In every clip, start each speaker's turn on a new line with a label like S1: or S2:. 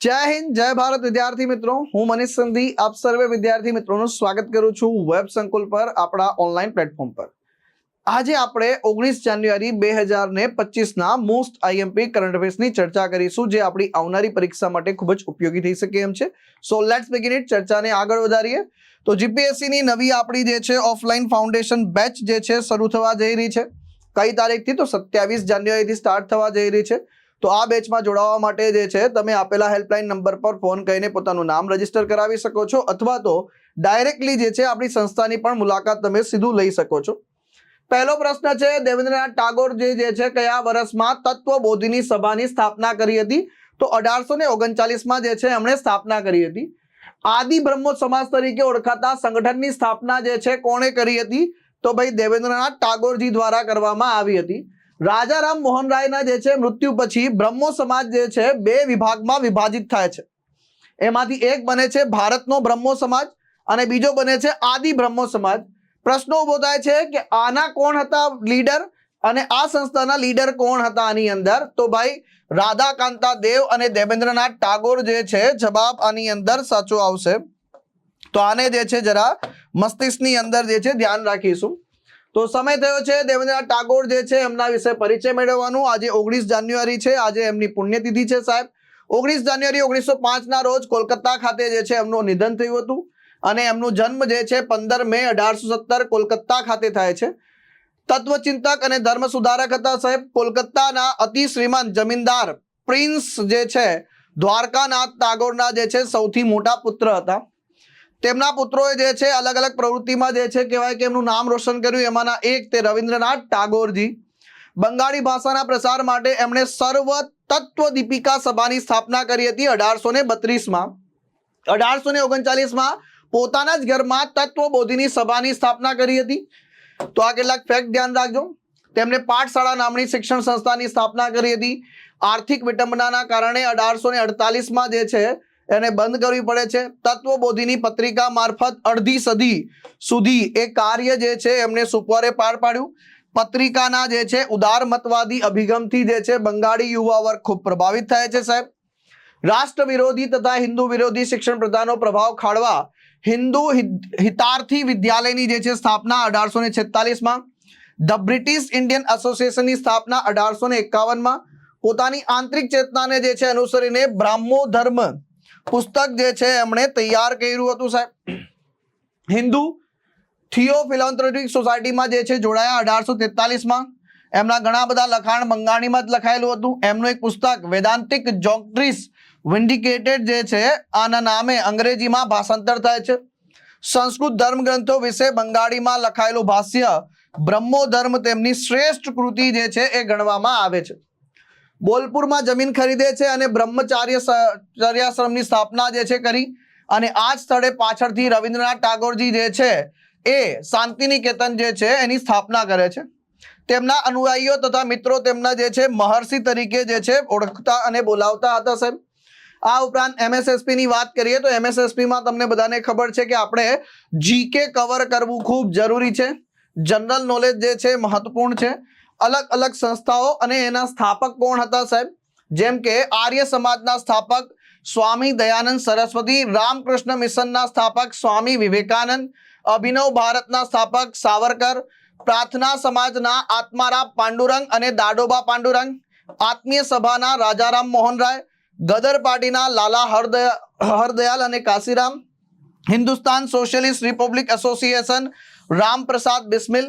S1: જય હિન્દ, જય ભારત. વિદ્યાર્થી મિત્રો, હું મનીષ સંધી આપ સર્વે વિદ્યાર્થી મિત્રોનું સ્વાગત કરું છું વેબ સંકુલ પર, આપણા ઓનલાઈન પ્લેટફોર્મ પર. આજે આપણે ઓગણીસ જાન્યુઆરી બે હજાર ને પચીસના મોસ્ટ આઈએમપી કરંટ અફેર્સની ચર્ચા કરીશું, જે આપણી આવનારી પરીક્ષા માટે ખૂબ જ ઉપયોગી થઈ શકે એમ છે. સો લેટ્સ બિગિન ઇટ ચર્ચાને આગળ વધારીએ. તો જીપીએસસીની નવી આપણી જે છે, ઓફલાઈન ફાઉન્ડેશન બેચ જે છે, શરૂ થવા જઈ રહી છે. કઈ તારીખથી? તો સત્યાવીસ જાન્યુઆરીથી સ્ટાર્ટ થવા જઈ રહી છે. તો આ બેચમાં જોડાવા માટે જે છે, તમે આપેલા હેલ્પલાઇન નંબર પર ફોન કરીને પોતાનું નામ રજિસ્ટર કરાવી શકો છો, અથવા તો ડાયરેક્ટલી જે છે, આપણી સંસ્થાની પણ મુલાકાત તમે સીધું લઈ શકો છો. પહેલો પ્રશ્ન છે, દેવેન્દ્રનાથ ટાગોર જે જે છે, કયા વર્ષમાં તત્વબોધિની સભાની સ્થાપના કરી હતી? તો અઢારસો ને ઓગણચાલીસમાં જે છે, એમણે સ્થાપના કરી હતી. આદિ બ્રહ્મો સમાજ તરીકે ઓળખાતા સંગઠનની સ્થાપના જે છે, કોણે કરી હતી? તો ભાઈ દેવેન્દ્રનાથ ટાગોરજી દ્વારા કરવામાં આવી હતી. રાજારામ મોહન રાયના જે છે, મૃત્યુ પછી બ્રહ્મો સમાજ જે છે, બે વિભાગમાં વિભાજિત થાય છે. એમાંથી એક બને છે ભારતનો બ્રહ્મો સમાજ અને બીજો બને છે આદિ બ્રહ્મો સમાજ. પ્રશ્નો ઊભો થાય છે કે આના કોણ હતા લીડર અને આ સંસ્થાના લીડર કોણ હતા આની અંદર? તો ભાઈ, રાધાકાંતા દેવ અને દેવેન્દ્રનાથ ટાગોર જે છે, જવાબ આની અંદર સાચો આવશે. તો આને જે છે જરા મસ્તિષ્કની અંદર જે છે, ધ્યાન રાખીશું. તો સમય થયો છે, દેવેન્દ્રનાથ ટાગોર જે છે એમના વિશે પરિચય મેળવવાનું. આજે ઓગણીસ જાન્યુઆરી છે, આજે એમની પુણ્યતિથિ છે સાહેબ. ઓગણીસ જાન્યુઆરી ઓગણીસો પાંચના રોજ કોલકાતા ખાતે જે છે એમનું નિધન થયું હતું અને એમનું જન્મ જે છે પંદર મે અઢારસો સત્તર કોલકાતા ખાતે થાય છે. તત્વચિંતક અને ધર્મ સુધારક હતા સાહેબ. કોલકાતાના અતિ શ્રીમંત જમીનદાર પ્રિન્સ જે છે દ્વારકાનાથ ટાગોરના જે છે સૌથી મોટા પુત્ર હતા. તેમના પુત્રોએ જે છે અલગ અલગ પ્રવૃત્તિમાં જે છે, કહેવાય કે એમનું નામ રોશન કર્યું. એમાંના એક તે રવિન્દ્રનાથ ટાગોરજી. બંગાળી ભાષાના પ્રસાર માટે એમણે સર્વ તત્વ દીપિકા સભાની સ્થાપના કરી હતી અઢારસો ને બત્રીસમાં. અઢારસો ને ઓગણચાલીસમાં પોતાના જ ઘરમાં તત્વબોધિની સભાની સ્થાપના કરી હતી. તો આ કેટલાક ફેક્ટ ધ્યાન રાખજો. તેમણે પાઠશાળા નામની શિક્ષણ સંસ્થાની સ્થાપના કરી હતી. આર્થિક વિટંબનાના કારણે અઢારસો ને અડતાલીસમાં જે છે એને બંધ કરવી પડે છે. તત્વબોધીની પત્રિકા મારફત અડધી સદી સુધી એ કાર્ય જે છે એમને સુપરે પાર પાડ્યું. પત્રિકાના જે છે ઉદારમતવાદી અભિગમથી જે છે બંગાળી યુવા વર્ગ ખૂબ પ્રભાવિત થાય છે સાહેબ. રાષ્ટ્ર વિરોધી તથા હિન્દુ વિરોધી શિક્ષણ પ્રથાનો પ્રભાવ ખાળવા હિન્દુ હિત- હિતાર્થી વિદ્યાલયની જે છે સ્થાપના અઢારસો ને છેતાલીસમાં, ધ બ્રિટિશ ઇન્ડિયન એસોસિએશનની સ્થાપના અઢારસો ને એકાવનમાં, પોતાની આંતરિક ચેતનાને જે છે અનુસરીને બ્રાહ્મો ધર્મ પુસ્તક જે છે એમણે તૈયાર કર્યું હતું, સાહેબ. હિન્દુ થિયો ફિલોન્થ્રોપિક સોસાયટીમાં જે છે જોડાયા અઢારસો તેતાલીસમાં. એમના ઘણા બધા લખાણ બંગાળીમાં જ લખાયેલું હતું. એમનું એક પુસ્તક, વેદાંતિક જોક્ટ્રીસ વિન્ડિકેટેડ જે છે, આના નામે અંગ્રેજીમાં ભાષાંતર થાય છે. સંસ્કૃત ધર્મ ગ્રંથો વિશે બંગાળીમાં લખાયેલું ભાષ્ય બ્રહ્મો ધર્મ તેમની શ્રેષ્ઠ કૃતિ જે છે એ ગણવામાં આવે છે. બોલપુરમાં જમીન ખરીદે છે અને બ્રહ્મચાર્ય સ- ચર્યાશ્રમની સ્થાપના જે છે કરી અને આ જ સ્થળે પાછળથી રવિન્દ્રનાથ ટાગોરજી જે છે એ શાંતિનિકેતન જે છે એની સ્થાપના કરે છે. તેમના અનુયાયીઓ તથા મિત્રો તેમના જે છે મહર્ષિ તરીકે જે છે ઓળખતા અને બોલાવતા હતા સાહેબ આ ઉપરાંત એમએસએસપીની વાત કરીએ તો એમએસએસપીમાં તમને બધાને ખબર છે કે આપણે જીકે કવર કરવું ખૂબ જરૂરી છે. જનરલ નોલેજ જે છે મહત્વપૂર્ણ છે. અલગ અલગ સંસ્થાઓ અને એના સ્થાપક કોણ હતા સાહેબ? જેમ કે આર્ય સમાજના સ્થાપક સ્વામી દયાનંદ સરસ્વતી, રામકૃષ્ણ મિશનના સ્થાપક સ્વામી વિવેકાનંદ, અભિનવ ભારતના સ્થાપક સાવરકર, પ્રાર્થના સમાજના આત્મારામ પાંડુરંગ અને દાડોબા પાંડુરંગ, આત્મીય સભાના રાજારામ મોહન રાય ગદર પાર્ટીના લાલા હરદયા, હરદયાલ અને Kashiram, Hindustan socialist republic association, Ramprasad Bismil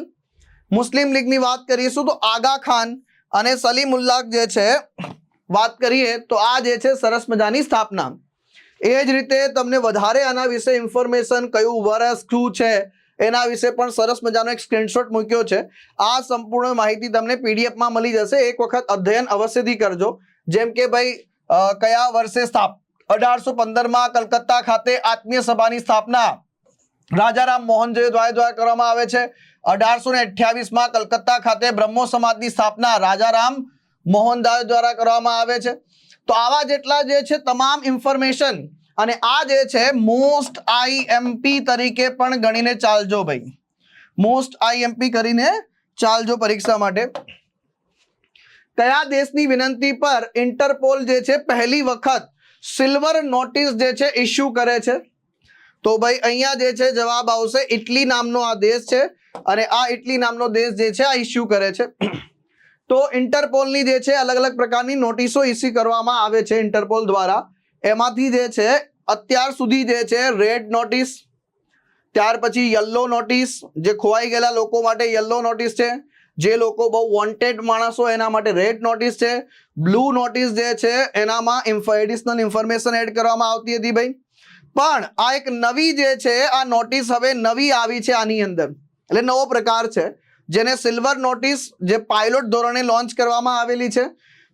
S1: Muslim લીગની વાત કરીશું તો આગા ખાન અને સલીમુલ્લાહ જે છે, વાત કરીએ તો આ જે છે સરસ મજાની સ્થાપના. એ જ રીતે તમને વધારે આના વિશે ઇન્ફોર્મેશન કયું વર્ષ, શું છે, એના વિશે પણ સરસ મજાનો એક સ્ક્રીનશોટ મૂક્યો છે. આ સંપૂર્ણ માહિતી તમને પીડીએફમાં મળી જશે. એક વખત અધ્યયન અવશ્યથી કરજો. જેમ કે ભાઈ કયા વર્ષે સ્થાપ, અઢારસો પંદરમાં કલકત્તા ખાતે આત્મીય સભાની સ્થાપના. રાજારામ મોહનજય દ્વારા દ્વારા કરવામાં આવે છે. અઢારસો ને અઠ્યાવીસમાં કલકત્તા ખાતે બ્રહ્મો સમાજની સ્થાપના રાજારામ મોહનદાસ દ્વારા કરવામાં આવે છે. તો આવા જેટલા જે છે તમામ ઇન્ફોર્મેશન અને આ જે છે મોસ્ટ આઈએમપી તરીકે પણ ગણીને ચાલજો ભાઈ. મોસ્ટ આઈએમપી કરીને ચાલજો પરીક્ષા માટે. કયા દેશની વિનંતી પર ઇન્ટરપોલ જે છે પહેલી વખત સિલ્વર નોટિસ જે છે ઇસ્યુ કરે છે? તો ભાઈ અહીંયા જે છે જવાબ આવશે, ઇટલી નામનો આ દેશ છે. અને આ ઇટલી નામનો દેશ જે છે, આ ઇસ્યુ કરે છે. તો ઇન્ટરપોલની જે છે, અલગ અલગ પ્રકારની નોટિસો ઇસ્યુ કરવામાં આવે છે ઇન્ટરપોલ દ્વારા. એમાંથી જે છે, અત્યાર સુધી જે છે રેડ નોટિસ ત્યાર પછી યલો નોટિસ જે ખોવાઈ ગયેલા લોકો માટે યલો નોટિસ છે, જે લોકો બહુ વોન્ટેડ માણસો એના માટે રેડ નોટિસ છે બ્લુ નોટિસ જે છે, એનામાં એડિશનલ ઇન્ફોર્મેશન એડ કરવામાં આવતી હતી ભાઈ. પણ આ એક નવી જે છે, આ નોટિસ હવે નવી આવી છે આની અંદર. એટલે નવો પ્રકાર છે, જેને સિલ્વર નોટિસ જે પાયલોટ ધોરણે લોન્ચ કરવામાં આવેલી છે.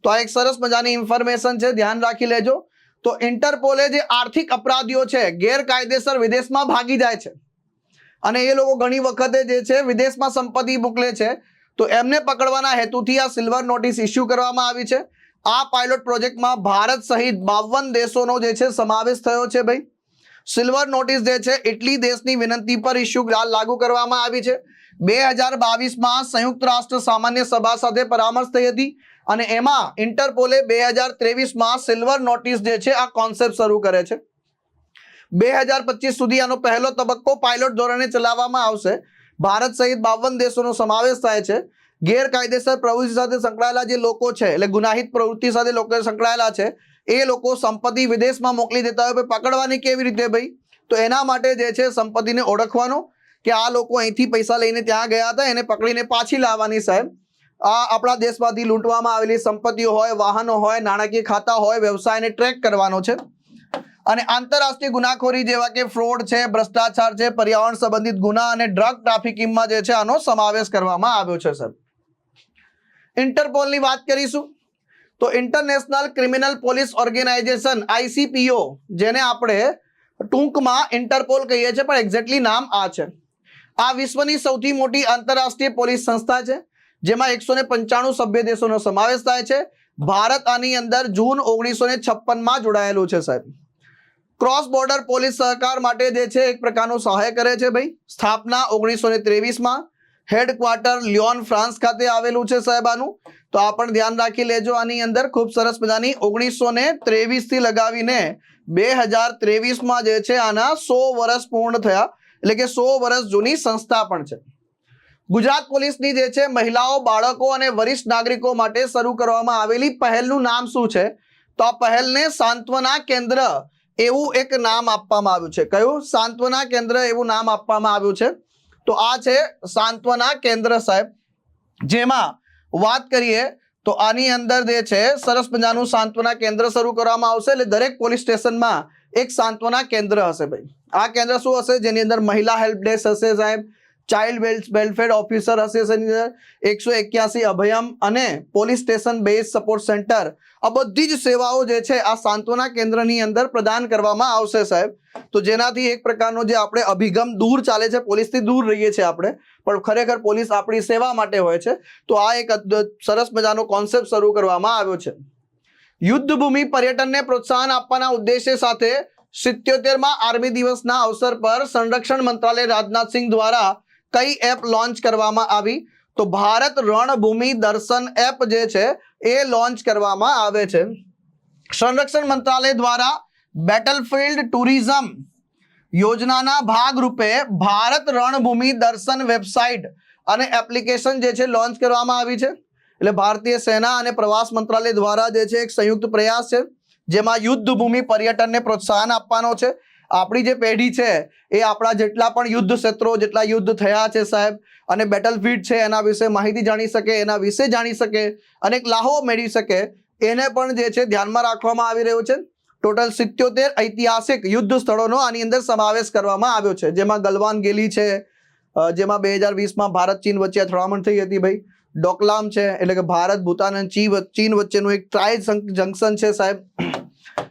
S1: તો આ એક સરસ મજાની ઇન્ફોર્મેશન છે, ધ્યાન રાખી લેજો. તો ઇન્ટરપોલે જે આર્થિક અપરાધીઓ છે, ગેરકાયદેસર વિદેશમાં ભાગી જાય છે. અને એ લોકો ઘણી વખતે જે છે, વિદેશમાં સંપત્તિ મોકલે છે. તો એમને પકડવાના હેતુથી આ સિલ્વર નોટિસ ઇસ્યુ કરવામાં આવી છે. આ પાયલોટ પ્રોજેક્ટમાં ભારત સહિત બાવન દેશોનો જે છે, સમાવેશ થયો છે ભાઈ. સિલ્વર નોટિસ જે છે ઇટલી દેશની વિનંતી પર ઇસ્યુ લાગુ કરવામાં આવી છે. બે હજાર બાવીસમાં સંયુક્ત રાષ્ટ્ર સામાન્ય સભા સાથે પરામર્શ થઈ હતી અને એમાં ઇન્ટરપોલે બે હજાર ત્રેવીસમાં સિલ્વર નોટિસ જે છે, આ કોન્સેપ્ટ શરૂ કરે છે. બે હજાર પચીસ સુધી આનો પહેલો તબક્કો પાયલોટ ધોરણે ચલાવવામાં આવશે. ભારત સહિત બાવન દેશોનો સમાવેશ થાય છે. ગેરકાયદેસર પ્રવૃત્તિ સાથે સંકળાયેલા જે લોકો છે, એટલે ગુનાહિત પ્રવૃત્તિ સાથે લોકો સંકળાયેલા છે એ લોકો સંપત્તિ વિદેશમાં મોકલી દેતા હોય પકડવાની કેવી રીતે ભાઈ? તો એના માટે જે છે સંપત્તિને ઓળખવાનો કે આ લોકો અહીંથી પૈસા લઈને ત્યાં ગયા હતા, એને પકડીને પાછી લાવવાની સાહેબ. આ આપણા દેશમાંથી લૂંટવામાં આવેલી સંપત્તિઓ હોય, વાહનો હોય, નાણાકીય ખાતા હોય, વ્યવસાયને ટ્રેક કરવાનો છે. અને આંતરરાષ્ટ્રીય ગુનાખોરી જેવા કે ફ્રોડ છે, ભ્રષ્ટાચાર છે, પર્યાવરણ સંબંધિત ગુના અને ડ્રગ ટ્રાફિકિંગમાં જે છે આનો સમાવેશ કરવામાં આવ્યો છે સર ઇન્ટરપોલની વાત કરીશું. તો international criminal police organisation ICPO જેને આપણે ટૂંકમાં ઇન્ટરપોલ કહીએ છીએ, પણ એક્ઝેક્ટલી નામ આ છે. આ વિશ્વની સૌથી મોટી આંતરરાષ્ટ્રીય પોલીસ સંસ્થા છે, જેમાં એકસો પંચાણું સભ્ય દેશોનો સમાવેશ થાય છે. ભારત આની અંદર જૂન ઓગણીસો ને છપ્પનમાં જોડાયેલું છે, સાહેબ. ક્રોસ બોર્ડર પોલીસ સહકાર માટે જે છે, એક પ્રકારનો સહાય કરે છે ભાઈ. સ્થાપના ઓગણીસો ને ત્રેવીસમાં હેડક્વાર્ટર લિયોન, ફ્રાન્સ ખાતે આવેલું છે, સાહેબ આનું. તો આ પણ ધ્યાન રાખી લેજો. આની અંદર ખૂબ સરસ મજાની ઓગણીસો ને ત્રેવીસથી લગાવીને બે હજાર ત્રેવીસમાં જે છે આના સો વર્ષ પૂર્ણ થયા. એટલે કે સો વર્ષ જૂની સંસ્થા પણ છે. ગુજરાત પોલીસની જે છે મહિલાઓ, બાળકો અને વરિષ્ઠ નાગરિકો માટે શરૂ કરવામાં આવેલી પહેલનું નામ શું છે? તો આ પહેલને સાંત્વના કેન્દ્ર એવું એક નામ આપવામાં આવ્યું છે. કયું? સાંત્વના કેન્દ્ર એવું નામ આપવામાં આવ્યું છે. તો આ છે સાંત્વના કેન્દ્ર સાહેબ. જેમાં વાત કરીએ તો આની અંદર જે છે, સરસ મજાનું સાંત્વના કેન્દ્ર શરૂ કરવામાં આવશે એટલે દરેક પોલીસ સ્ટેશનમાં એક સાંત્વના કેન્દ્ર હશે ભાઈ. આ કેન્દ્ર શું હશે? જેની અંદર મહિલા હેલ્પ ડેસ્ક હશે સાહેબ ચાઇલ્ડ વેલફેર ઓફિસર હશે એકસો એક્યાસી અભયમ અને police station base support centre આ બધી જ સેવાઓ જે છે, આ સાંત્વના કેન્દ્રની અંદર પ્રદાન કરવામાં આવશે સાહેબ. તો જેનાથી એક પ્રકારનો જે આપણે અભિગમ દૂર ચાલે છે, પોલીસથી દૂર રહીએ છીએ આપણે, પણ ખરેખર પોલીસ આપણી સેવા માટે હોય છે, તો આ એક સરસ મજાનો કોન્સેપ્ટ શરૂ કરવામાં આવ્યો છે. યુદ્ધભૂમિ પર્યટનને પ્રોત્સાહન આપવાના ઉદ્દેશ્ય સાથે સિત્યોતેરમાં આર્મી દિવસના અવસર પર સંરક્ષણ મંત્રાલય રાજનાથસિંહ દ્વારા કઈ એપ લોન્ચ કરવામાં આવી? તો ભારત રણભૂમિ દર્શન એપ જે છે, એ લોન્ચ કરવામાં આવે છે. સંરક્ષણ મંત્રાલય દ્વારા બેટલફિલ્ડ ટુરિઝમ યોજનાના ભાગરૂપે ભારત રણભૂમિ દર્શન વેબસાઇટ અને એપ્લિકેશન જે છે લોન્ચ કરવામાં આવી છે. એટલે ભારતીય સેના અને પ્રવાસ મંત્રાલય દ્વારા જે છે, એક સંયુક્ત પ્રયાસ છે, જેમાં યુદ્ધ ભૂમિ પર્યટનને પ્રોત્સાહન આપવાનો છે. આપણી જે પેઢી છે, એ આપણા જેટલા પણ યુદ્ધ ક્ષેત્રો જેટલા યુદ્ધ થયા છે સાહેબ, અને બેટલફિલ્ડ છે એના વિશે માહિતી જાણી શકે, એના વિશે જાણી શકે, અને એક લાહો મેળવી શકે, એને પણ જે છે ધ્યાનમાં રાખવામાં આવી રહ્યો છે. ટોટલ સિત્યોતેર ઐતિહાસિક યુદ્ધ સ્થળોનો આની અંદર સમાવેશ કરવામાં આવ્યો છે. જેમાં ગલવાન ગેલી છે જેમાં બે હજાર વીસમાં ભારત ચીન વચ્ચે અથડામણ થઈ હતી ભાઈ. ડોકલામ છે, એટલે કે ભારત, ભૂતાન અને ચીન વચ્ચેનું એક ટ્રાય જંકશન છે સાહેબ.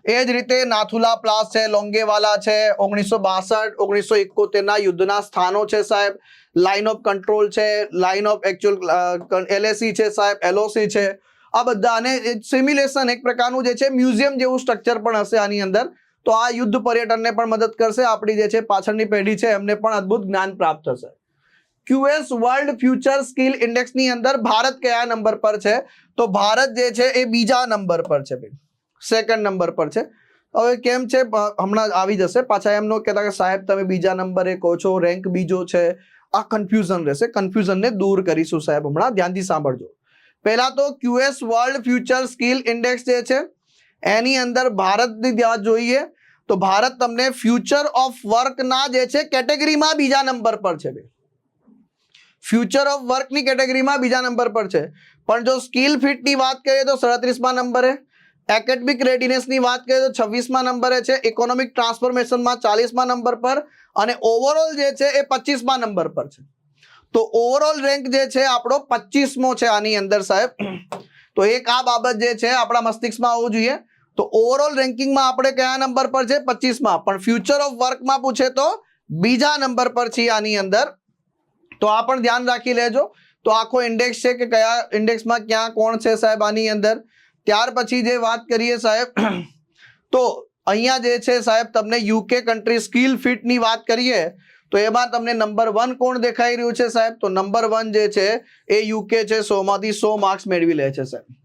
S1: એ જ રીતે નાથુલા પ્લાસ છે, લોંગેવાલા છે, ઓગણીસો બાસઠ, ઓગણીસો એકોતેરના યુદ્ધના સ્થાનો છે સાહેબ. લાઇન ઓફ કંટ્રોલ છે લાઇન ઓફ એકચ્યુઅલ એલએસી છે સાહેબ એલઓસી છે. આ બધા અને સિમ્યુલેશન એક પ્રકારનું જે છે મ્યુઝિયમ જેવું સ્ટ્રક્ચર પણ હશે આની અંદર. તો આ યુદ્ધ પર્યટનને પણ મદદ કરશે. આપણી જે છે, પાછળની પેઢી છે, એમને પણ અદ્ભુત જ્ઞાન પ્રાપ્ત થશે. ક્યુએસ વર્લ્ડ ફ્યુચર સ્કિલ ઇન્ડેક્સની અંદર ભારત કયા નંબર પર છે? તો ભારત જે છે, એ બીજા નંબર પર છે ભાઈ સેકન્ડ નંબર પર છે. હવે કેમ છે? હમણાં આવી જશે. પાછા એમનો કહેતા કે સાહેબ, તમે બીજા નંબરે કહો છો રેન્ક બીજો છે. આ કન્ફ્યુઝન રહેશે. કન્ફ્યુઝનને દૂર કરીશું સાહેબ હમણાં. ધ્યાનથી સાંભળજો. પહેલા તો QS world future skill index જે છે, એની અંદર ભારતની ધ્યાન જોઈએ, તો ભારત તમને ફ્યુચર ઓફ વર્કના જે છે કેટેગરીમાં બીજા નંબર પર છે ફ્યુચર ઓફ વર્કની કેટેગરીમાં બીજા નંબર પર છે. પણ જો સ્કિલ ફિટની વાત કરીએ તો સડત્રીસમાં નંબરે એકેડમિક રેડીનેસની વાત કરીએ તો છવ્વીસમાં નંબરે છે ઇકોનોમિક ટ્રાન્સફોર્મેશનમાં ચાલીસમાં નંબર પર અને ઓવરઓલ જે છે એ પચીસમાં નંબર પર છે. તો ઓવરઓલ રેન્ક જે છે આપણો પચીસમો છે આની અંદર સાહેબ. તો એક આ બાબત જે છે આપણા મસ્તિષ્કમાં આવવું જોઈએ. તો ઓવરઓલ રેન્કિંગમાં આપણે કયા નંબર પર છે? પચીસમાં. પણ ફ્યુચર ઓફ વર્કમાં પૂછે તો બીજા નંબર પર છીએ આની અંદર. તો આ પણ ધ્યાન રાખી લેજો. તો આખો ઇન્ડેક્સ છે કે કયા ઇન્ડેક્સમાં ક્યાં કોણ છે સાહેબ આની અંદર? ત્યાર પછી જે વાત કરીએ સાહેબ, તો અહીંયા જે છે સાહેબ, તમને યુકે કન્ટ્રી સ્કિલ ફિટની વાત કરીએ, તો એમાં તમને નંબર વન કોણ દેખાઈ રહ્યું છે સાહેબ? તો નંબર વન જે છે એ યુકે છે, સોમાંથી સો માર્ક્સ મેળવી લે છે સાહેબ.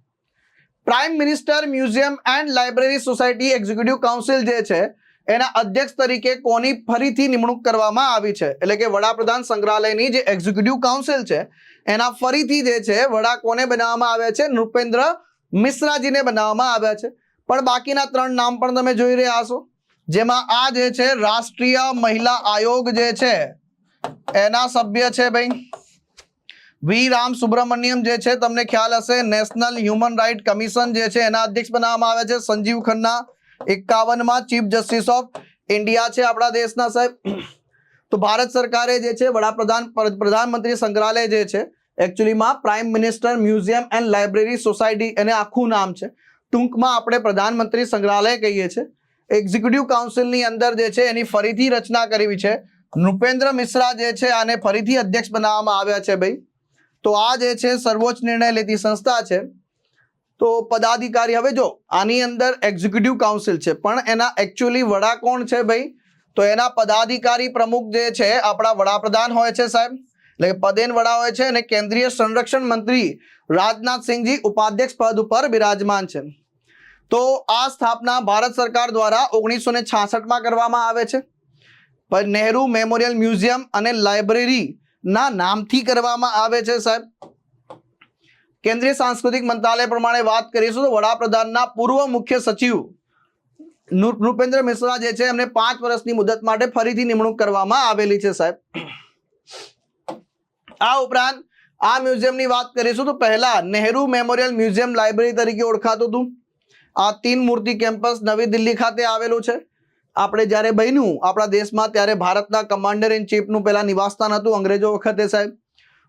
S1: Prime minister museum and library society executive council જે છે, એના અધ્યક્ષ તરીકે કોની ફરીથી નિમણૂક કરવામાં આવી છે? એટલે કે વડાપ્રધાન સંગ્રહાલયની જે એક્ઝિક્યુટિવ કાઉન્સિલ છે, એના ફરીથી જે છે, વડા કોને બનાવવામાં આવ્યા છે? નૃપેન્દ્ર મિશ્રાજીને બનાવવામાં આવ્યા છે. પણ બાકીના ત્રણ નામ પણ તમે જોઈ રહ્યા છો જેમાં આ જે છે, રાષ્ટ્રીય મહિલા આયોગ જે છે, એના સભ્ય છે ભાઈ. વી. રામ સુબ્રમણ્યમ જે છે, તમને ખ્યાલ હશે, નેશનલ હ્યુમન રાઇટ કમિશન જે છે, એના અધ્યક્ષ બનાવવામાં આવે છે. સંજીવ ખન્ના, એકાવનમાં ચીફ જસ્ટિસ ઓફ ઇન્ડિયા છે આપણા દેશના સાહેબ. તો ભારત સરકારે જે છે, વડાપ્રધાન પર- પ્રધાનમંત્રી સંગ્રહાલય જે છે એકચ્યુઅલીમાં prime minister museum and library society એને આખું નામ છે. ટૂંકમાં આપણે પ્રધાનમંત્રી સંગ્રહાલય કહીએ છીએ. એક્ઝિક્યુટિવ કાઉન્સિલની અંદર જે છે એની ફરીથી રચના કરવી છે. નૃપેન્દ્ર મિશ્રા જે છે આને ફરીથી અધ્યક્ષ બનાવવામાં આવ્યા છે ભાઈ. તો આ જે છે સર્વોચ્ચ નિર્ણય લેતી સંસ્થા છે. તો પદાધિકારી હવે જો આની અંદર એક્ઝિક્યુટિવ કાઉન્સિલ છે, પણ એના એકચ્યુઅલી વડા કોણ છે ભાઈ? તો એના પદાધિકારી પ્રમુખ જે છે આપણા વડાપ્રધાન હોય છે સાહેબ. એટલે કે પદેન વડા હોય છે અને કેન્દ્રીય સંરક્ષણ મંત્રી રાજનાથસિંહજી ઉપાધ્યક્ષ પદ ઉપર બિરાજમાન છે. તો આ સ્થાપના ભારત સરકાર દ્વારા ઓગણીસો ને છાસઠમાં કરવામાં આવે છે. નેહરુ મેમોરિયલ મ્યુઝિયમ અને લાઇબ્રેરી ના નામથી કરવામાં આવે છે સાહેબ. કેન્દ્રીય સાંસ્કૃતિક મંત્રાલય પ્રમાણે વાત કરીશું તો વડાપ્રધાનના પૂર્વ મુખ્ય સચિવ નૃપેન્દ્ર મિશ્રા જે છે એમને પાંચ વર્ષની મુદત માટે ફરીથી નિમણૂક કરવામાં આવેલી છે સાહેબ. આ ઉપરાંત આ મ્યુઝિયમની વાત કરીશું તો પહેલા નહેરુ મેમોરિયલ મ્યુઝિયમ લાઇબ્રેરી તરીકે ઓળખાતું હતું. આ તીન મૂર્તિ કેમ્પસ નવી દિલ્હી ખાતે આવેલું છે. આપણે જ્યારે બન્યું, આપણા દેશમાં ત્યારે ભારતના કમાન્ડર ઇન ચીફનું પહેલાં નિવાસસ્થાન હતું અંગ્રેજો વખતે સાહેબ.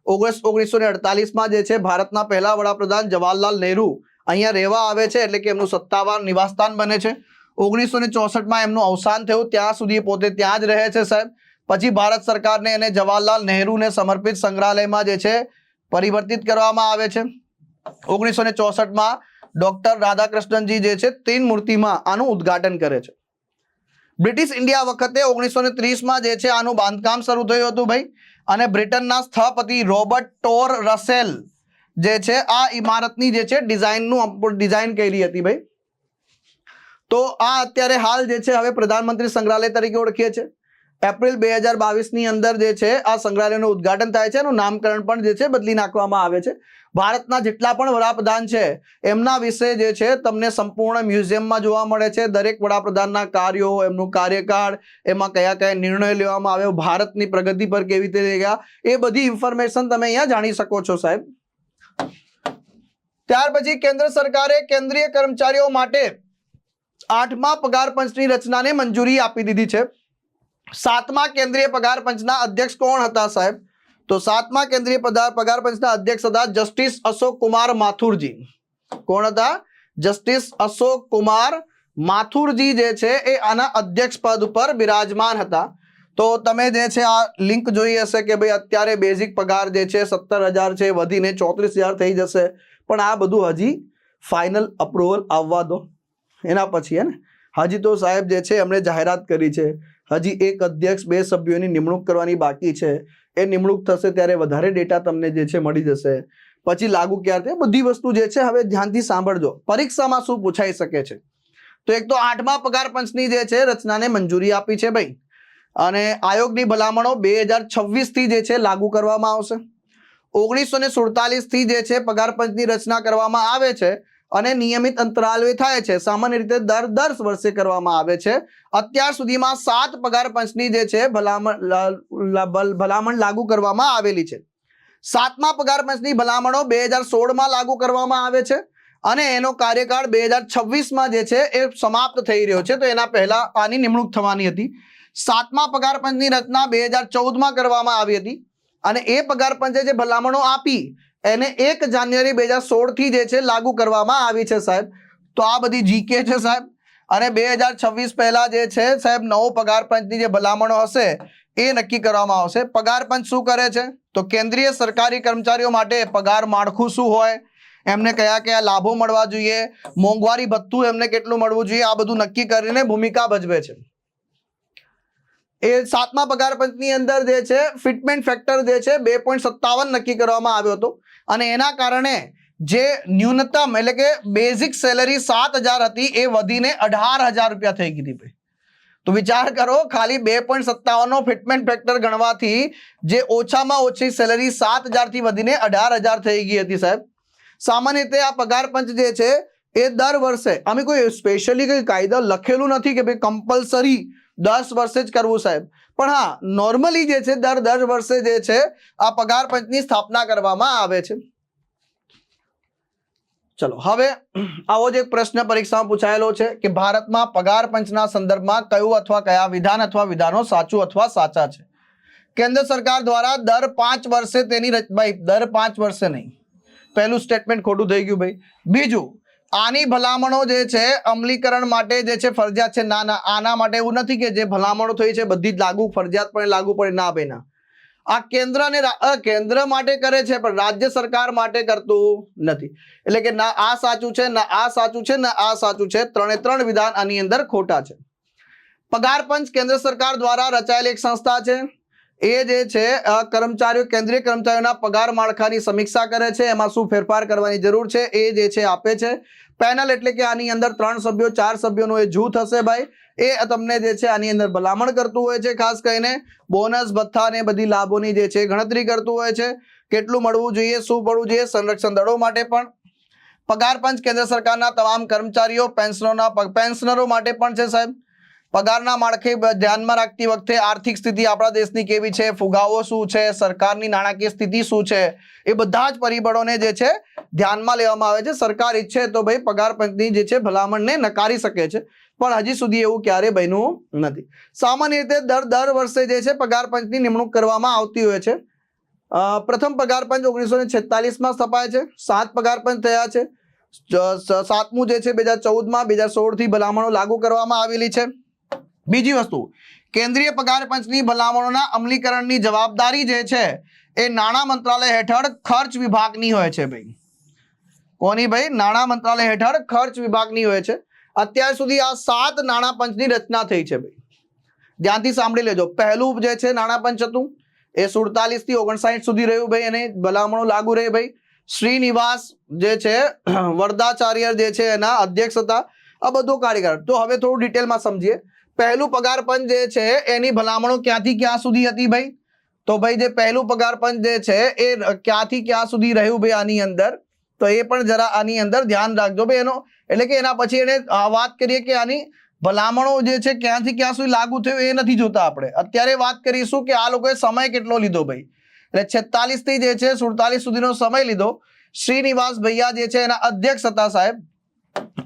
S1: ઓગસ્ટ ઓગણીસો ને અડતાલીસમાં જે છે, ભારતના પહેલા વડાપ્રધાન જવાહરલાલ નહેરુ અહીંયા રહેવા આવે છે એટલે કે એમનું સત્તાવાર નિવાસસ્થાન બને છે. ઓગણીસો ને ચોસઠમાં એમનું અવસાન થયું, ત્યાં સુધી પોતે ત્યાં જ રહે છે સાહેબ. પછી ભારત સરકારને એને જવાહરલાલ નહેરુને સમર્પિત સંગ્રહાલયમાં જે છે, પરિવર્તિત કરવામાં આવે છે. ઓગણીસો ને ચોસઠમાં ડોક્ટર રાધાકૃષ્ણનજી જે છે, તીન મૂર્તિમાં આનું ઉદ્ઘાટન કરે છે. બ્રિટિશ ઇન્ડિયા વખતે ઓગણીસો ને ત્રીસમાં જે છે, આનું બાંધકામ શરૂ થયું હતું ભાઈ. અને બ્રિટનના સ્થપતિ રોબર્ટ ટોર રસેલ જે છે, આ ઇમારતની જે છે, ડિઝાઇનનું ડિઝાઇન કરી હતી ભાઈ. તો આ અત્યારે હાલ જે છે, હવે પ્રધાનમંત્રી સંગ્રહાલય તરીકે ઓળખીએ છીએ એપ્રિલ બે હજાર બાવીસની અંદર જે છે, આ સંગ્રહાલયનું ઉદ્ઘાટન થાય છે. એનું નામકરણ પણ જે છે, બદલી નાખવામાં આવે છે. ભારતના જેટલા પણ વડાપ્રધાન છે, એમના વિશે જે છે, તમને સંપૂર્ણ મ્યુઝિયમમાં જોવા મળે છે. દરેક વડાપ્રધાનના કાર્યો, એમનું કાર્યકાળ, એમાં કયા કયા નિર્ણય લેવામાં આવ્યો, ભારતની પ્રગતિ પર કેવી રીતે ગયા, એ બધી ઇન્ફોર્મેશન તમે અહીંયા જાણી શકો છો, સાહેબ. ત્યાર પછી કેન્દ્ર સરકારે કેન્દ્રીય કર્મચારીઓ માટે આઠમા પગાર પંચની રચનાને મંજૂરી આપી દીધી છે. સાતમા કેન્દ્રીય પગાર પંચના અધ્યક્ષ કોણ હતા સાહેબ? તો સાતમા કેન્દ્રીય પગાર પંચના અધ્યક્ષ હતા જસ્ટિસ અશોક કુમાર માથુરજી. કોણ હતા? જસ્ટિસ અશોક કુમાર માથુરજી જે છે એ આના અધ્યક્ષ પદ ઉપર બિરાજમાન હતા. તો તમે જે છે આ લિંક જોઈ હશે કે ભાઈ અત્યારે બેઝિક પગાર જે છે સત્તર હજાર છે, વધીને ચોત્રીસ હજાર થઈ જશે. પણ આ બધું હજી ફાઇનલ અપ્રુવલ આવવા દો. એના પછી હે ને? હજી તો સાહેબ જે છે એમણે જાહેરાત કરી છે. હજી એક અધ્યક્ષ, બે સભ્યોની નિમણૂક કરવાની બાકી છે. એ નિમણૂક થશે ત્યારે વધારે ડેટા તમને જે છે મળી જશે. પછી લાગુ ક્યારે બધી વસ્તુ જે છે હવે ધ્યાનથી સાંભળજો. પરીક્ષામાં શું પૂછાઈ શકે છે? તો એક તો આઠમા પગાર પંચની જે છે રચનાને મંજૂરી આપી છે ભાઈ. અને આયોગની ભલામણો બે હજાર છવ્વીસથી જે છે લાગુ કરવામાં આવશે. ઓગણીસો ને સુડતાલીસથી જે છે પગાર પંચની રચના કરવામાં આવે છે. અને નિયમિત અંતરાલવે થાય છે. સામાન્ય રીતે દર દસ વર્ષે કરવામાં આવે છે. અત્યાર સુધીમાં સાત પગાર પંચની જે છે, ભલામણ ભલામણ લાગુ કરવામાં આવેલી છે. સાતમા પગાર પંચની ભલામણો બે હજાર સોળમાં લાગુ કરવામાં આવે છે અને એનો કાર્યકાળ બે હજાર છવ્વીસમાં જે છે એ સમાપ્ત થઈ રહ્યો છે. તો એના પહેલા આની નિમણૂક થવાની હતી. સાતમા પગાર પંચની રચના બે હજાર ચૌદમાં કરવામાં આવી હતી અને એ પગાર પંચે જે ભલામણો આપી એને એક જાન્યુઆરી બે હજાર સોળથી જે છે લાગુ કરવામાં આવી છે સાહેબ. તો આ બધી જીકે છે સાહેબ. અને બે હજાર છવ્વીસ પહેલા જે છે સાહેબ, નવો પગાર પંચની જે ભલામણો હશે એ નક્કી કરવામાં આવશે. પગાર પંચ શું કરે છે? તો કેન્દ્રીય સરકારી કર્મચારીઓ માટે પગાર માળખું શું હોય? એમને કયા કયા લાભો મળવા જોઈએ? મોંઘવારી ભથ્થું એમને કેટલું મળવું જોઈએ? આ બધું નક્કી કરીને ભૂમિકા ભજવે છે. એ સાતમા પગાર પંચની અંદર જે છે ફિટમેન્ટ ફેક્ટર જે છે બે પોઈન્ટ સત્તાવન નક્કી કરવામાં આવ્યો હતો. અને એના કારણે જે ન્યૂનતમ એટલે કે બેઝિક સેલરી સાત હજાર હતી, એ વધીને અઢાર હજાર રૂપિયા થઈ ગઈ હતી તો વિચાર કરો, ખાલી બે પોઈન્ટ સત્તાવનનો ફિટમેન્ટ ફેક્ટર ગણવાથી જે ઓછામાં ઓછી સેલરી સાત હજારથી વધીને અઢાર હજાર થઈ ગઈ હતી સાહેબ. સામાન્ય રીતે આ પગાર પંચ જે છે, એ દર વર્ષે, અમે કોઈ સ્પેશિયલી કોઈ કાયદો લખેલું નથી કે ભાઈ કમ્પલસરી દસ વર્ષે જ કરવું સાહેબ. પણ હા નોર્મલી જે છે, દર દર વર્ષે જે છે, આ પગાર પંચની સ્થાપના કરવામાં આવે છે. ચલો, હવે આવો જ એક પ્રશ્ન પરીક્ષામાં પૂછાયેલો છે કે ભારતમાં પગાર પંચના સંદર્ભમાં કયું અથવા કયા વિધાન અથવા વિધાનો સાચું અથવા સાચા છે? કેન્દ્ર સરકાર દ્વારા દર પાંચ વર્ષે તેની રચ- ભાઈ, દર પાંચ વર્ષે નહીં. પહેલું સ્ટેટમેન્ટ ખોટું થઈ ગયું, ભાઈ. બીજું આની ભલામણો જે છે, અમલીકરણ માટે જે છે, ફરજિયાત છે. ના ના, આના માટે એવું નથી કે જે ભલામણો થઈ છે, બધી જ લાગુ, ફરજિયાત પણ લાગુ પડે, ના ભાઈ ના. આ કેન્દ્ર અને કેન્દ્ર માટે કરે છે, પણ રાજ્ય સરકાર માટે કરતું નથી. એટલે કે ના, આ સાચું છે, ના, આ સાચું છે, ના, આ સાચું છે. ત્રણે ત્રણ વિધાન આની અંદર ખોટા છે. પગાર પંચ કેન્દ્ર સરકાર દ્વારા રચાયેલી એક સંસ્થા છે. એ જે છે કર્મચારીઓ, કેન્દ્રીય કર્મચારીઓના પગાર માળખાની સમીક્ષા કરે છે, એમાં શું ફેરફાર કરવાની જરૂર છે, એ જે છે, આપે છે. પેનલ એટલે કે આની અંદર ત્રણ સભ્યો, ચાર સભ્યોનું એ જૂથ હશે ભાઈ. એ તમને જે છે, આની અંદર ભલામણ કરતું હોય છે, ખાસ કરીને બોનસ, ભથ્થા ને બધી લાભોની જે છે, ગણતરી કરતું હોય છે. કેટલું મળવું જોઈએ, શું મળવું જોઈએ, સંરક્ષણ દળો માટે પણ. પગાર પંચ, કેન્દ્ર સરકારના તમામ કર્મચારીઓ, પેન્શનોના પેન્શનરો માટે પણ છે સાહેબ. પગારના માળખે ધ્યાનમાં રાખતી વખતે આર્થિક સ્થિતિ આપણા દેશની કેવી છે? ફુગાવો શું છે? સરકારની નાણાકીય સ્થિતિ શું છે? એ બધા જ પરિબળોને જે છે, ધ્યાનમાં લેવામાં આવે છે. સરકાર ઈચ્છે તો ભાઈ પગાર પંચની જે છે, ભલામણને નકારી શકે છે. પણ હજી સુધી એવું ક્યારે બન્યું નથી. સામાન્ય રીતે દર દર વર્ષે જે છે, પગાર પંચની નિમણૂક કરવામાં આવતી હોય છે. પ્રથમ પગાર પંચ ઓગણીસો ને છેતાલીસમાં સ્થપાય છે. સાત પગાર પંચ થયા છે. સાતમું જે છે, બે હજાર ચૌદમાં, બે હજાર સોળથી ભલામણો લાગુ કરવામાં આવેલી છે. બીજી વસ્તુ, કેન્દ્રીય પગાર પંચની ભલામણોના અમલીકરણની જવાબદારી જે છે, એ નાણાં મંત્રાલય હેઠળ ખર્ચ વિભાગની હોય છે ભાઈ. કોની ભાઈ? નાણાં મંત્રાલય હેઠળ ખર્ચ વિભાગની હોય છે. અત્યાર સુધી આ સાત નાણાં પંચની રચના થઈ છે ભાઈ. ધ્યાનથી સાંભળી લેજો. પહેલું જે છે નાણાં પંચ હતું, એ સુડતાલીસથી ઓગણસાઠ સુધી રહ્યું ભાઈ એને ભલામણો લાગુ રહે ભાઈ. શ્રીનિવાસ જે છે વરદાચાર્ય જે છે એના અધ્યક્ષ હતા. આ બધો કાર્યકાળ. તો હવે થોડું ડિટેલમાં સમજીએ. પહેલું પગાર પંચ જે છે, એની ભલામણો ક્યાંથી ક્યાં સુધી હતી ભાઈ? તો ભાઈ, જે પહેલું પગાર પંચ જે છે, એ ક્યાંથી ક્યાં સુધી રહ્યું ભાઈ આની અંદર? તો એ પણ જરા આની અંદર ધ્યાન રાખજો ભાઈ એનો એટલે કે એના પછી એને વાત કરીએ કે આની ભલામણો જે છે, ક્યાંથી ક્યાં સુધી લાગુ થયું એ નથી જોતા આપણે. અત્યારે વાત કરીશું કે આ લોકોએ સમય કેટલો લીધો ભાઈ? એટલે છેતાલીસથી જે છે, સુડતાલીસ સુધીનો સમય લીધો. શ્રીનિવાસ ભૈયા જે છે, એના અધ્યક્ષ હતા સાહેબ.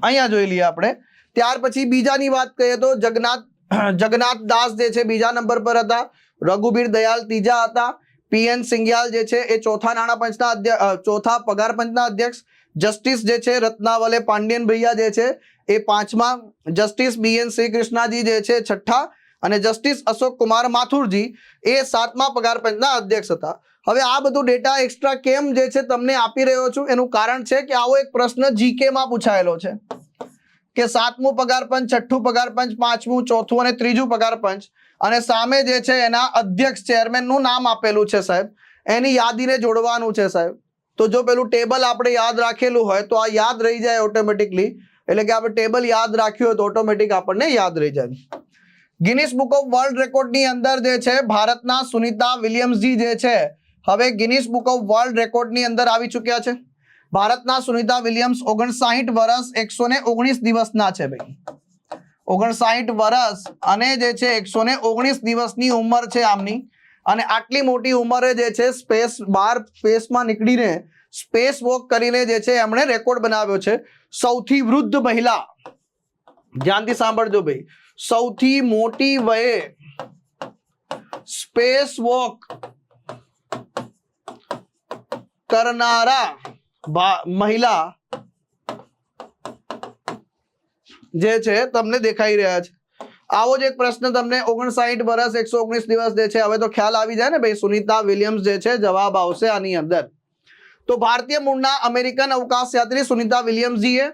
S1: અહીંયા જોઈ લઈએ આપણે. ત્યાર પછી બીજાની વાત કરીએ તો જગન્નાથ જગન્નાથ દાસ જે છે બીજા નંબર પર હતા. રઘુબીર દયાલ ત્રીજા હતા. પીએન સિંઘિયાલ જે છે એ ચોથા નાણાં પંચના અધ્ય- ચોથા પગાર પંચના અધ્યક્ષ. જસ્ટિસ જે છે રત્નાવલે પાંડિયન ભૈયા જે છે એ પાંચમા. જસ્ટિસ બીએન શ્રી કૃષ્ણાજી જે છે છઠ્ઠા. અને જસ્ટિસ અશોક કુમાર માથુરજી એ સાતમા પગાર પંચના અધ્યક્ષ હતા. હવે આ બધું ડેટા એક્સ્ટ્રા કેમ જે છે તમને આપી રહ્યો છું, એનું કારણ છે કે આવો એક પ્રશ્ન જીકેમાં પૂછાયેલો છે. કે સાતમું પગાર પંચ, છઠ્ઠું પગાર પંચ, પાંચમું, ચોથું અને ત્રીજું પગાર પંચ. અને સામે જે છે એના અધ્યક્ષ ચેરમેનનું નામ આપેલું છે સાહેબ. એની યાદીને જોડવાનું છે સાહેબ. તો જો પેલું ટેબલ આપણે યાદ રાખેલું હોય તો આ યાદ રહી જાય ઓટોમેટિકલી એટલે કે આપણે ટેબલ યાદ રાખ્યું હોય તો ઓટોમેટિક આપણને યાદ રહી જાય. ગિનિસ બુક ઓફ વર્લ્ડ રેકોર્ડની અંદર જે છે ભારતના સુનિતા વિલિયમ્સજી જે છે, હવે ગિનિસ બુક ઓફ વર્લ્ડ રેકોર્ડની અંદર આવી ચૂક્યા છે. ભારતના સુનિતા વિલિયમ્સ ઓગણસાઠ વર્ષ એકસો ને ઓગણીસ દિવસના છે ભાઈ. ઓગણસાઠ વર્ષ અને જે છે એકસો ને ઓગણીસ દિવસની ઉંમર છે આમની. અને આટલી મોટી ઉંમરે જે છે સ્પેસ બાર સ્પેસમાં નીકળીને સ્પેસ વોક કરીને જે છે એમણે રેકોર્ડ બનાવ્યો છે. સૌથી વૃદ્ધ મહિલા. ધ્યાનથી સાંભળજો ભાઈ. સૌથી મોટી વયે સ્પેસ વોક કરનારા મહિલા જે છે, તમને દેખાઈ રહ્યા છે. આવો જ એક પ્રશ્ન તમને ઓગણસાઠ વર્ષ એકસો ઓગણીસ દિવસ જે છે, હવે તો ખ્યાલ આવી જાય ને ભાઈ, સુનિતા વિલિયમ્સ જે છે, જવાબ આવશે આની અંદર. તો ભારતીય મૂળના અમેરિકન અવકાશ યાત્રી સુનિતા વિલિયમ્સજીએ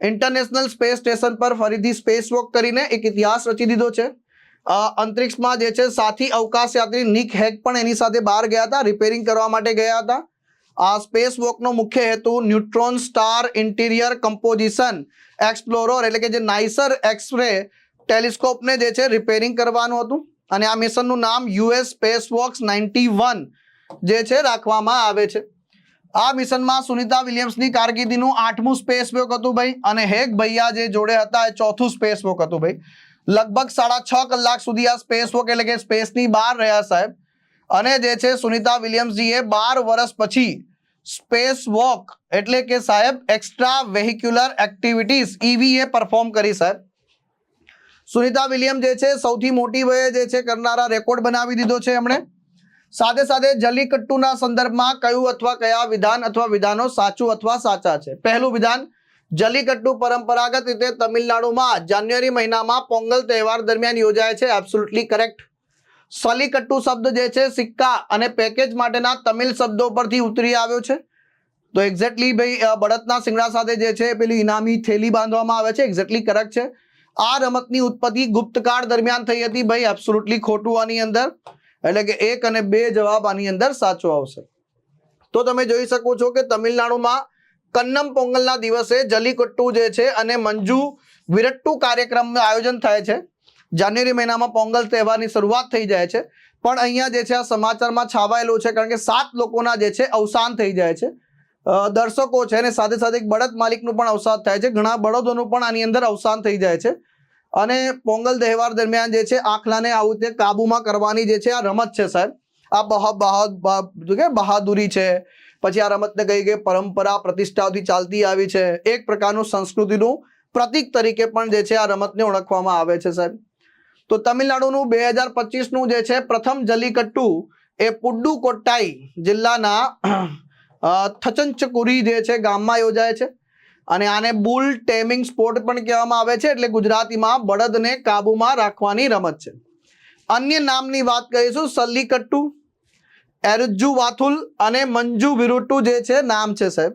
S1: ઇન્ટરનેશનલ સ્પેસ સ્ટેશન પર ફરીથી સ્પેસ વોક કરીને એક ઇતિહાસ રચી દીધો છે. અંતરિક્ષમાં જે છે, સાથી અવકાશ યાત્રી નિક હેક પણ એની સાથે બહાર ગયા હતા, રિપેરિંગ કરવા માટે ગયા હતા. આ સ્પેસ વોકનો મુખ્ય હેતુ neutron star interior composition, explorer એટલે કે જે નાઇસર એક્સરે ટેલિસ્કોપને જે છે રિપેરિંગ કરવાનું હતું. અને આ મિશનનું નામ US space walks ninety one જે છે રાખવામાં આવે છે. આ મિશનમાં સુનિતા વિલિયમ્સની કારકિર્દીનું આઠમું સ્પેસ વોક હતું ભાઈ અને હેગ ભૈયા જે જોડે હતા એ ચોથું સ્પેસ વોક હતું ભાઈ. લગભગ સાડા છ કલાક સુધી આ સ્પેસ વોક એટલે કે સ્પેસની બહાર રહ્યા સાહેબ. અને જે છે સુનિતા વિલિયમ્સજીએ બાર વર્ષ પછી સ્પેસ વોક એટલે કે સાહેબ એક્સ્ટ્રા વેહિક્યુલર એક્ટિવિટીઝ ઈવી એ પરફોર્મ કરી સાહેબ સુનિતા વિલિયમ જે છે સૌથી મોટી વયે જે છે કરનારા રેકોર્ડ બનાવી દીધો છે એમણે. સાથે સાથે જલ્લીકટ્ટુના સંદર્ભમાં કયું અથવા કયા વિધાન અથવા વિધાનો સાચું અથવા સાચા છે? પહેલું વિધાન જલ્લીકટ્ટુ પરંપરાગત રીતે તમિલનાડુમાં જાન્યુઆરી મહિનામાં પોંગલ તહેવાર દરમિયાન યોજાય છે. એબ્સોલ્યુટલી કરેક્ટ સલીકટ્ટુ શબ્દ જે છે, સિક્કા અને પેકેજ માટેના તમિલ શબ્દો પરથી ઉતરી આવ્યો છે. તો એક્ઝેક્ટલી ભાઈ બળદના સિંગડા સાથે જે છે, પેલી ઇનામી થેલી બાંધવામાં આવે છે એક્ઝેક્ટલી કરેક્ટ છે. આ રમતની ઉત્પત્તિ ગુપ્તકાળ દરમિયાન થઈ હતી ભાઈ એબ્સોલ્યુટલી ખોટું આની અંદર. એટલે કે એક અને બે જવાબ આની અંદર સાચો આવશે. તો તમે જોઈ શકો છો કે તમિલનાડુમાં કન્નમ પોંગલના દિવસે જલીકટ્ટુ જે છે અને મંજુ વિરટ્ટુ કાર્યક્રમનું આયોજન થાય છે. જાન્યુઆરી મહિનામાં પોંગલ તહેવારની શરૂઆત થઈ જાય છે. પણ અહીંયા જે છે આ સમાચારમાં છાવાયેલું છે કારણ કે સાત લોકોના જે છે અવસાન થઈ જાય છે. દર્શકો છે અને સાથે સાથે એક બળદ માલિકનું પણ અવસાન થાય છે. ઘણા બળદોનું પણ આની અંદર અવસાન થઈ જાય છે. અને પોંગલ તહેવાર દરમિયાન જે છે આખલાને આવું તે કાબુમાં કરવાની જે છે આ રમત છે સાહેબ. આ બહા બહા બહાદુરી છે. પછી આ રમતને કઈ કે પરંપરા પ્રતિષ્ઠાઓથી ચાલતી આવી છે. એક પ્રકારનું સંસ્કૃતિનું પ્રતીક તરીકે પણ જે છે આ રમતને ઓળખવામાં આવે છે સાહેબ. તો તમિલનાડુનું બે હજાર પચીસનું જે છે પ્રથમ જલ્લીકટ્ટુ એ પુડ્ડુકોટ્ટાઈ જિલ્લાના થચંચકુરી જે છે ગામમાં યોજાય છે. અને આને બુલ ટેમિંગ સ્પોર્ટ પણ કહેવામાં આવે છે એટલે ગુજરાતીમાં બળદને કાબુમાં રાખવાની રમત છે. અન્ય નામની વાત કરીશું, સલ્લીકટ્ટુ, એરુજ્જુ વાથુલ અને મંજુ વિરુટ્ટુ જે છે નામ છે સાહેબ.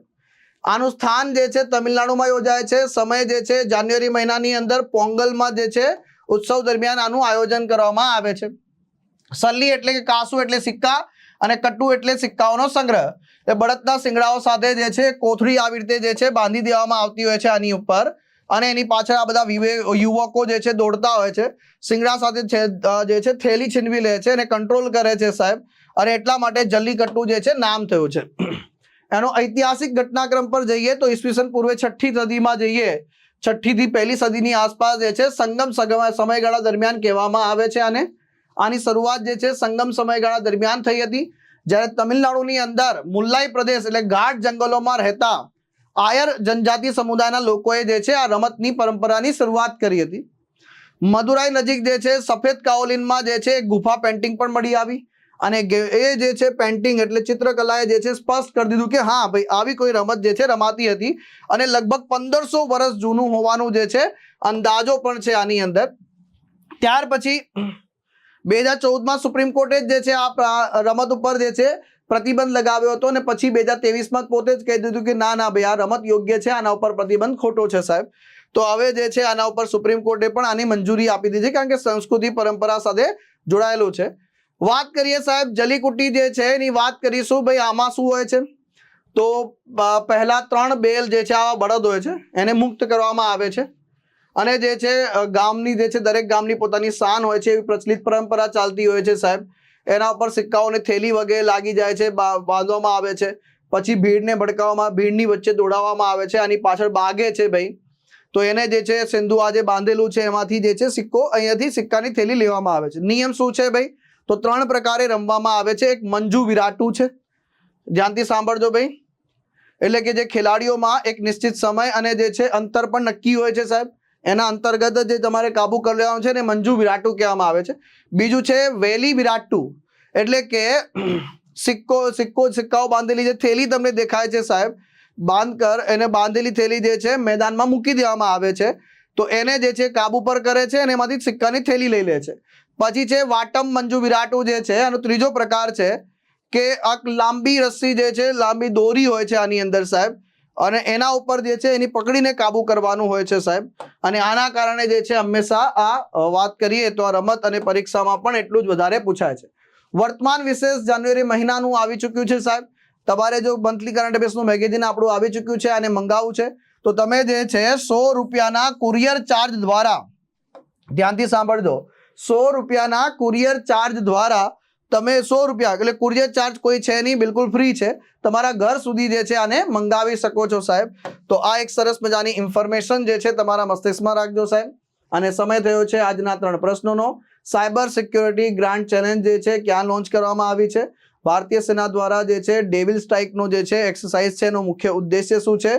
S1: આનું સ્થાન જે છે તમિલનાડુમાં યોજાય છે. સમય જે છે જાન્યુઆરી મહિનાની અંદર પોંગલમાં જે છે ઉત્સવ દરમિયાન આનું આયોજન કરવામાં આવે છે. સલ્લી એટલે કે કાસુ એટલે સિક્કા અને કટ્ટુ એટલે સિક્કાઓનો સંગ્રહ. એ બળદના શિંગડાઓ સાથે જે છે કોથળી આવી રીતે જે છે બાંધી દેવામાં આવતી હોય છે આની ઉપર. અને એની પાછળ આ બધા યુવકો જે છે દોડતા હોય છે. શિંગડા સાથે જે છે થેલી છીનવી લે છે અને કંટ્રોલ કરે છે સાહેબ. અને એટલા માટે જલ્લીકટ્ટુ જે છે નામ થયું છે. એનો ઐતિહાસિક ઘટનાક્રમ પર જઈએ તો ઈસવીસન પૂર્વે છઠ્ઠી સદીમાં જઈએ. છઠ્ઠી થી પહેલી સદીની આસપાસ જે છે સંગમ સગ- સમયગાળા દરમિયાન કહેવામાં આવે છે આને. આની શરૂઆત જે છે સંગમ સમયગાળા દરમિયાન થઈ હતી. જ્યારે તમિલનાડુની અંદર મુલ્લાઈ પ્રદેશ એટલે ઘાટ જંગલોમાં રહેતા આયર જનજાતિ સમુદાયના લોકોએ જે છે આ રમતની પરંપરાની શરૂઆત કરી હતી. મદુરાઈ નજીક જે છે સફેદ કાઓલિનમાં જે છે ગુફા પેન્ટિંગ પણ મળી આવી. અને એ જે છે પેન્ટિંગ એટલે ચિત્રકલાએ જે છે સ્પષ્ટ કરી દીધું કે હા, ભાઈ આવી કોઈ રમત જે છે રમાતી હતી અને લગભગ પંદરસો વર્ષ જૂનું હોવાનું જે છે અંદાજો પણ છે આની અંદર. ત્યાર પછી બે હજાર ચૌદમાં સુપ્રીમ કોર્ટે જ જે છે આ રમત ઉપર જે છે પ્રતિબંધ લગાવ્યો હતો અને પછી બે હજાર તેવીસમાં પોતે જ કહી દીધું કે ના ના ભાઈ, આ રમત યોગ્ય છે, આના ઉપર પ્રતિબંધ ખોટો છે સાહેબ. તો હવે જે છે આના ઉપર સુપ્રીમ કોર્ટે પણ આની મંજૂરી આપી દીધી કારણ કે સંસ્કૃતિ પરંપરા સાથે જોડાયેલું છે. વાત કરીએ સાહેબ જલીકુટ્ટી જે છે એની વાત કરીશું, ભાઈ, આમાં શું હોય છે? તો પહેલા ત્રણ બેલ જે છે, આવા બળદ હોય છે, એને મુક્ત કરવામાં આવે છે. અને જે છે ગામની જે છે, દરેક ગામની પોતાની શાન હોય છે, એવી પ્રચલિત પરંપરા ચાલતી હોય છે સાહેબ. એના ઉપર સિક્કાઓને થેલી વગેરે લાગી જાય છે બાંધવામાં આવે છે. પછી ભીડને ભડકાવવામાં, ભીડની વચ્ચે દોડાવવામાં આવે છે, આની પાછળ બાગે છે ભાઈ. તો એને જે છે, સિંધુ આજે બાંધેલું છે, એમાંથી જે છે, સિક્કો અહીંયાથી સિક્કાની થેલી લેવામાં આવે છે. નિયમ શું છે ભાઈ? તો ત્રણ પ્રકારે રમવામાં આવે છે. એક મંજુ વિરાટુ છે. ધ્યાનથી સાંભળજો ભાઈ. એટલે કે જે ખેલાડીઓમાં એક નિશ્ચિત સમય અને જે છે અંતર પણ નક્કી હોય છે સાહેબ. એના અંતર્ગત જે તમારે કાબુ કરી લેવાનું છે ને મંજુ વિરાટુ કહેવામાં આવે છે. બીજું છે વેલી વિરાટુ. એટલે કે સિક્કો સિક્કો, સિક્કાઓ બાંધેલી જે થેલી તમને દેખાય છે સાહેબ, બાંધ કર, એને બાંધેલી થેલી જે છે મેદાનમાં મૂકી દેવામાં આવે છે. તો એને જે છે કાબુ પર કરે છે અને એમાંથી સિક્કાની થેલી લઈ લે છે. પછી છે વાટમ મંજુ વિરાટુ જે છે આનો ત્રીજો પ્રકાર છે કે આ લાંબી રસ્સી જે છે, લાંબી દોરી હોય છે આની અંદર સાહેબ. અને એના ઉપર જે છે એની પકડીને કાબુ કરવાનું હોય છે સાહેબ. અને આના કારણે જે છે હંમેશા આ વાત કરીએ તો આ રમત અને પરીક્ષામાં પણ એટલું જ વધારે પૂછાય છે. વર્તમાન વિશેષ જાન્યુઆરી મહિનાનું આવી ચૂક્યું છે સાહેબ. તમારે જો મંથલી કરંટ અફેર્સનું મેગેઝિન આપણું આવી ચૂક્યું છે અને મંગાવવું છે, તો તમે જે છે સો રૂપિયાના કુરિયર ચાર્જ દ્વારા, ધ્યાનથી સાંભળજો સો રૂપિયાના કુરિયર ચાર્જ દ્વારા તમે સો રૂપિયા, એટલે કુરિયર ચાર્જ કોઈ છે નહીં, બિલકુલ ફ્રી છે. તમારા ઘર સુધી જે છે આને મંગાવી શકો છો સાહેબ. તો આ એક સરસ મજાની ઇન્ફોર્મેશન જે છે તમારા મસ્તિષ્કમાં રાખજો સાહેબ. અને સમય થયો છે આજના ત્રણ પ્રશ્નોનો. સાયબર સિક્યોરિટી ગ્રાન્ડ ચેલેન્જ જે છે ક્યાં લોન્ચ કરવામાં આવી છે? ભારતીય સેના દ્વારા જે છે ડેવિલ સ્ટ્રાઇકનો જે છે એક્સરસાઇઝ છે એનો મુખ્ય ઉદ્દેશ્ય શું છે?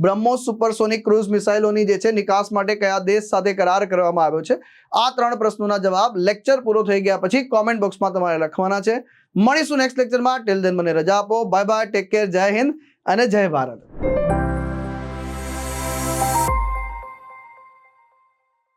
S1: બ્રહ્મોસ સુપરસોનિક ક્રુઝ મિસાઇલોની જે છે નિકાસ માટે કયા દેશ સાથે કરાર કરવામાં આવ્યો છે? આ ત્રણ પ્રશ્નોના જવાબ લેક્ચર પૂરો થઈ ગયા પછી કોમેન્ટ બોક્સમાં તમારે લખવાના છે. મળીશું નેક્સ્ટ લેક્ચરમાં ટેલ દેન મને રજા આપો. બાય બાય ટેક કેર જય હિન્દ અને જય ભારત.